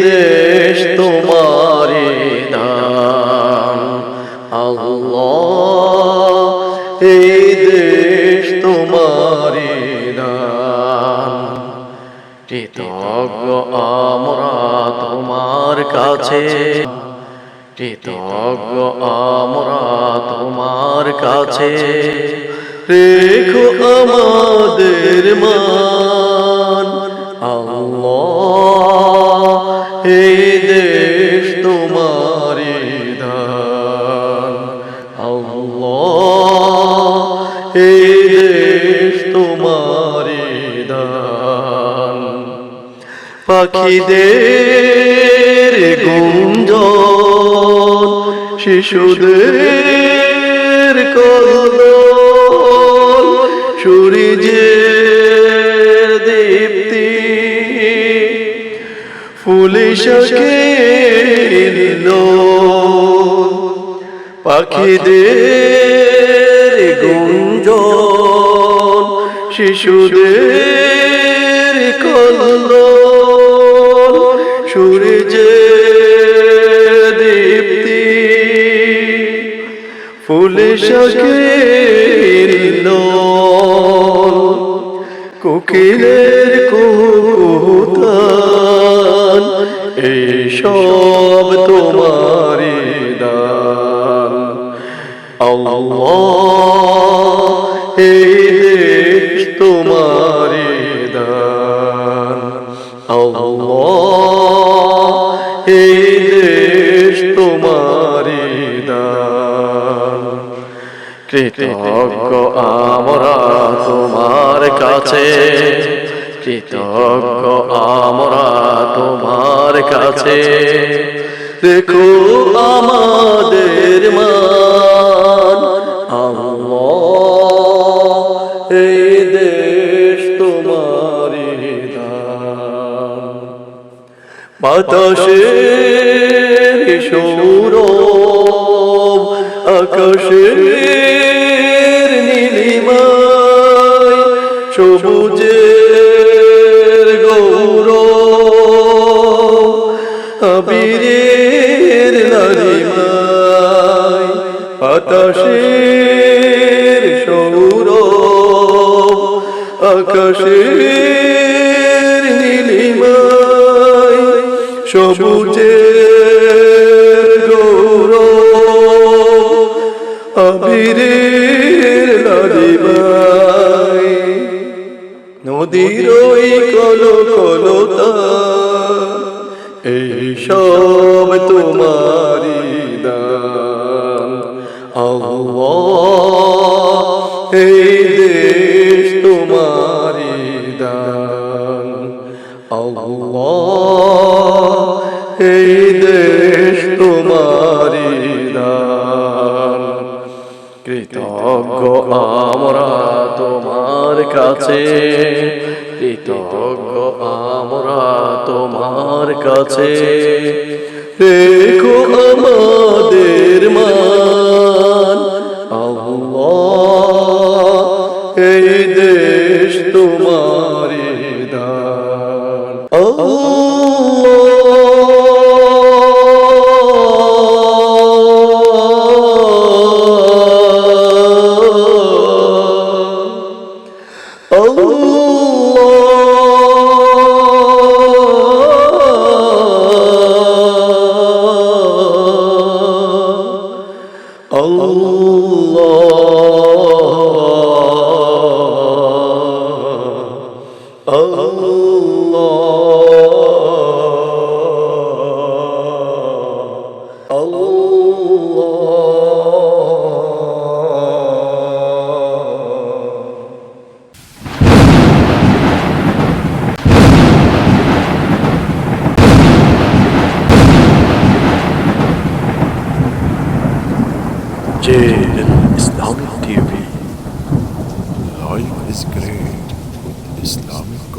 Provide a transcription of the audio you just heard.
দেশ তোমারি দান আল্লাহ কৃতজ্ঞ আমরা তোমার কাছে। কৃতজ্ঞ আমরা তোমার কাছে। রেখো আমাদের মান। আল্লাহ এই দেশ তোমারি দান আল্লাহ এই পাখিদের গুঞ্জন শিশুদের কল সূর্যের দীপ্তি। ফুলে পাখিদের গুঞ্জন শিশুদের দীপ্তি। ফুলে শাকের কোকিলের কুতান এই সব তোমারি দান। আল্লাহ এই দেশ তোমারি দান। আল্লাহ কৃতজ্ঞ আমরা তোমার কাছে। কৃতজ্ঞ আমরা তোমার কাছে। দেখো আমাদের মান। এই দেশ তোমারি দান। বাতাসের সৌরভ সবুজের গৌর আবিরের লালিমায় বাতাসের সৌরভ আকাশের নীলিমায় সবুজের গৌরব আবিরের নদীর ওই কলো কলতা, এই সব তোমারি দান। এই দেশ তোমারি দান। এই দেশ তোমারি দান। কৃতজ্ঞ আমরা তোমার কাছে কৃতজ্ঞ আমরা তোমার কাছে। الله Jane Islamic TV. Life is great with Islamic